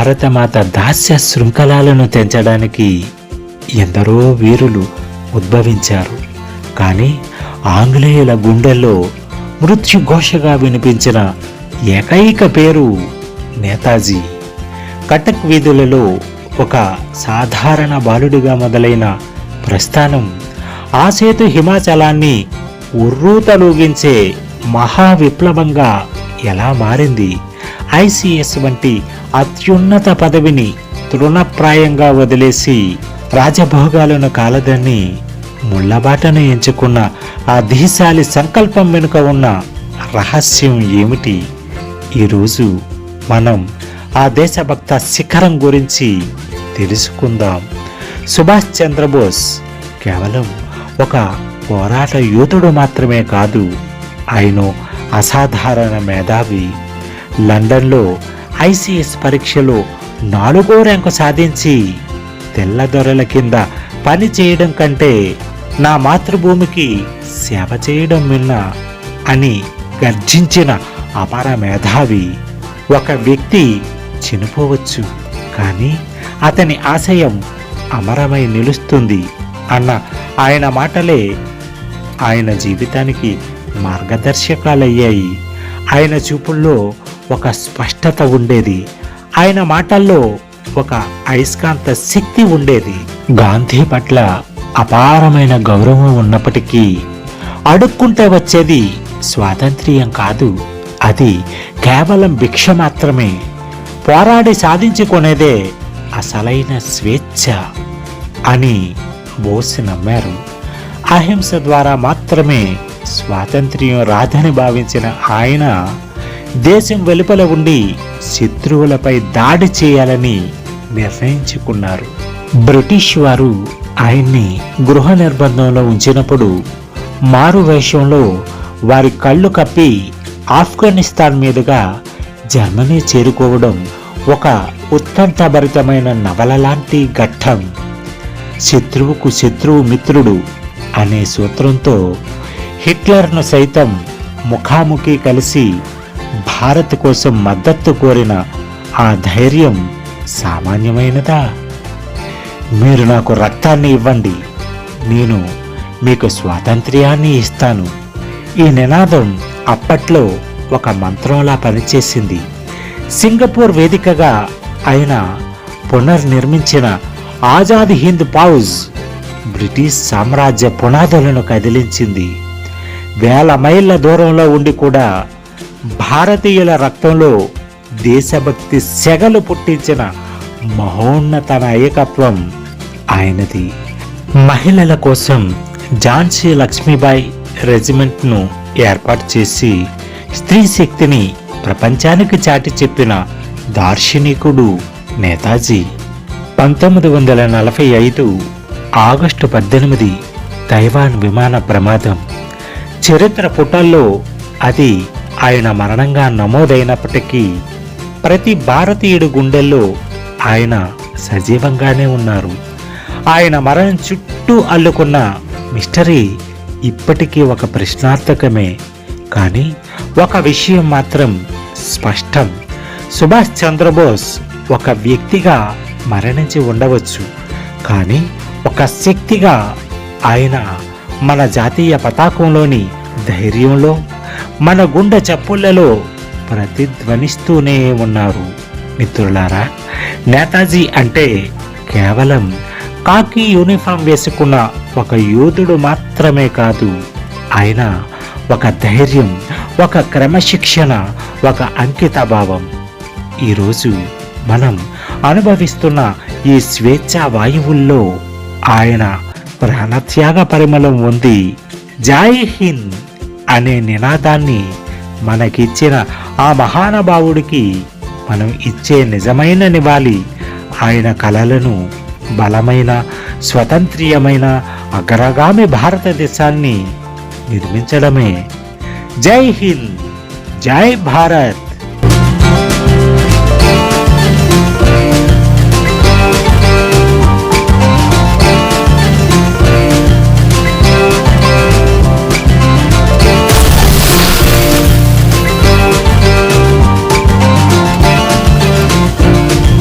భారతమాత దాస్య శృంఖలాలను తెంచడానికి ఎందరో వీరులు ఉద్భవించారు. కానీ ఆంగ్లేయుల గుండెల్లో మృత్యుఘోషగా వినిపించిన ఏకైక పేరు నేతాజీ. కటక్ వీధులలో ఒక సాధారణ బాలుడిగా మొదలైన ప్రస్థానం ఆ సేతు హిమాచలాన్ని ఉర్రూతలూగించే మహా విప్లవంగా ఎలా మారింది? ఐసిఎస్ వంటి అత్యున్నత పదవిని తృణప్రాయంగా వదిలేసి రాజభోగాలను కాలదని ముళ్ళబాటను ఎంచుకున్న ఆ ధీశాలి సంకల్పం వెనుక ఉన్న రహస్యం ఏమిటి? ఈరోజు మనం ఆ దేశభక్త శిఖరం గురించి తెలుసుకుందాం. సుభాష్ చంద్రబోస్ కేవలం ఒక పోరాట యోధుడు మాత్రమే కాదు ఆయన అసాధారణ మేధావి. లండన్లో ఐసీఎస్ పరీక్షలో నాలుగో ర్యాంకు సాధించి తెల్లదొరల కింద పని చేయడం కంటే నా మాతృభూమికి సేవ చేయడం మిన్న అని గర్జించిన అపార మేధావి ఒక వ్యక్తి చనిపోవచ్చు. కానీ అతని ఆశయం అమరమై నిలుస్తుంది అన్న ఆయన మాటలే ఆయన జీవితానికి మార్గదర్శకాలయ్యాయి. ఆయన చూపుల్లో ఒక స్పష్టత ఉండేది. ఆయన మాటల్లో ఒక అయస్కాంత శక్తి ఉండేది. గాంధీ పట్ల అపారమైన గౌరవం ఉన్నప్పటికీ అడుక్కుంటే వచ్చేది స్వాతంత్ర్యం కాదు. అది కేవలం భిక్ష మాత్రమే. పోరాడి సాధించుకునేదే అసలైన స్వేచ్ఛ అని బోస్ నమ్మారు. అహింస ద్వారా మాత్రమే స్వాతంత్ర్యం రాదని భావించిన ఆయన దేశం వెలుపల ఉండి శత్రువులపై దాడి చేయాలని నిర్ణయించుకున్నారు. బ్రిటిష్ వారు ఆయన్ని గృహ నిర్బంధంలో ఉంచినప్పుడు మారు వేషంలో వారి కళ్ళు కప్పి ఆఫ్ఘనిస్తాన్ మీదుగా జర్మనీ చేరుకోవడం ఒక ఉత్కంఠభరితమైన నవల లాంటి ఘట్టం. శత్రువుకు శత్రువు మిత్రుడు అనే సూత్రంతో హిట్లర్ను సైతం ముఖాముఖి కలిసి భారత్ కోసం మద్దతు కోరిన ఆ ధైర్యం సామాన్యమైనదా? మీరు నాకు రక్తాన్ని ఇవ్వండి. నేను మీకు స్వాతంత్ర్యాన్ని ఇస్తాను. ఈ నినాదం అప్పట్లో ఒక మంత్రంలా పనిచేసింది. సింగపూర్ వేదికగా ఆయన పునర్నిర్మించిన ఆజాద్ హింద్ పౌజ్ బ్రిటిష్ సామ్రాజ్య పునాదులను కదిలించింది. వేల మైళ్ళ దూరంలో ఉండి కూడా భారతీయుల రక్తంలో దేశభక్తి సెగలు పుట్టించిన మహోన్నత నాయకత్వం ఆయనది. మహిళల కోసం ఝాన్సీ లక్ష్మీబాయి రెజిమెంట్ను ఏర్పాటు చేసి స్త్రీ శక్తిని ప్రపంచానికి చాటి చెప్పిన దార్శనికుడు నేతాజీ. పంతొమ్మిది వందల నలభై ఐదు ఆగస్టు పద్దెనిమిది తైవాన్ విమాన ప్రమాదం. చరిత్ర పుటల్లో అది ఆయన మరణంగా నమోదైనప్పటికీ ప్రతి భారతీయుడి గుండెల్లో ఆయన సజీవంగానే ఉన్నారు. ఆయన మరణం చుట్టూ అల్లుకున్న మిస్టరీ ఇప్పటికీ ఒక ప్రశ్నార్థకమే. కానీ ఒక విషయం మాత్రం స్పష్టం. సుభాష్ చంద్రబోస్ ఒక వ్యక్తిగా మరణించి ఉండవచ్చు. కానీ ఒక శక్తిగా ఆయన మన జాతీయ పతాకంలోని ధైర్యంలో మన గుండె చప్పుళ్ళలో ప్రతిధ్వనిస్తూనే ఉన్నారు. మిత్రులారా నేతాజీ అంటే కేవలం కాకి యూనిఫామ్ వేసుకున్న ఒక యోధుడు మాత్రమే కాదు ఆయన ఒక ధైర్యం ఒక క్రమశిక్షణ ఒక అంకిత భావం ఈరోజు మనం అనుభవిస్తున్న ఈ స్వేచ్ఛా వాయువుల్లో ఆయన ప్రాణత్యాగ పరిమళం ఉంది. జై హింద్! అనే నినాదాన్ని మనకిచ్చిన ఆ మహానుభావుడికి మనం ఇచ్చే నిజమైన నివాళి. ఆయన కళలను బలమైన స్వతంత్రీయమైన అగ్రగామి భారతదేశాన్ని నిర్మించడమే. జై హింద్ జై భారత్.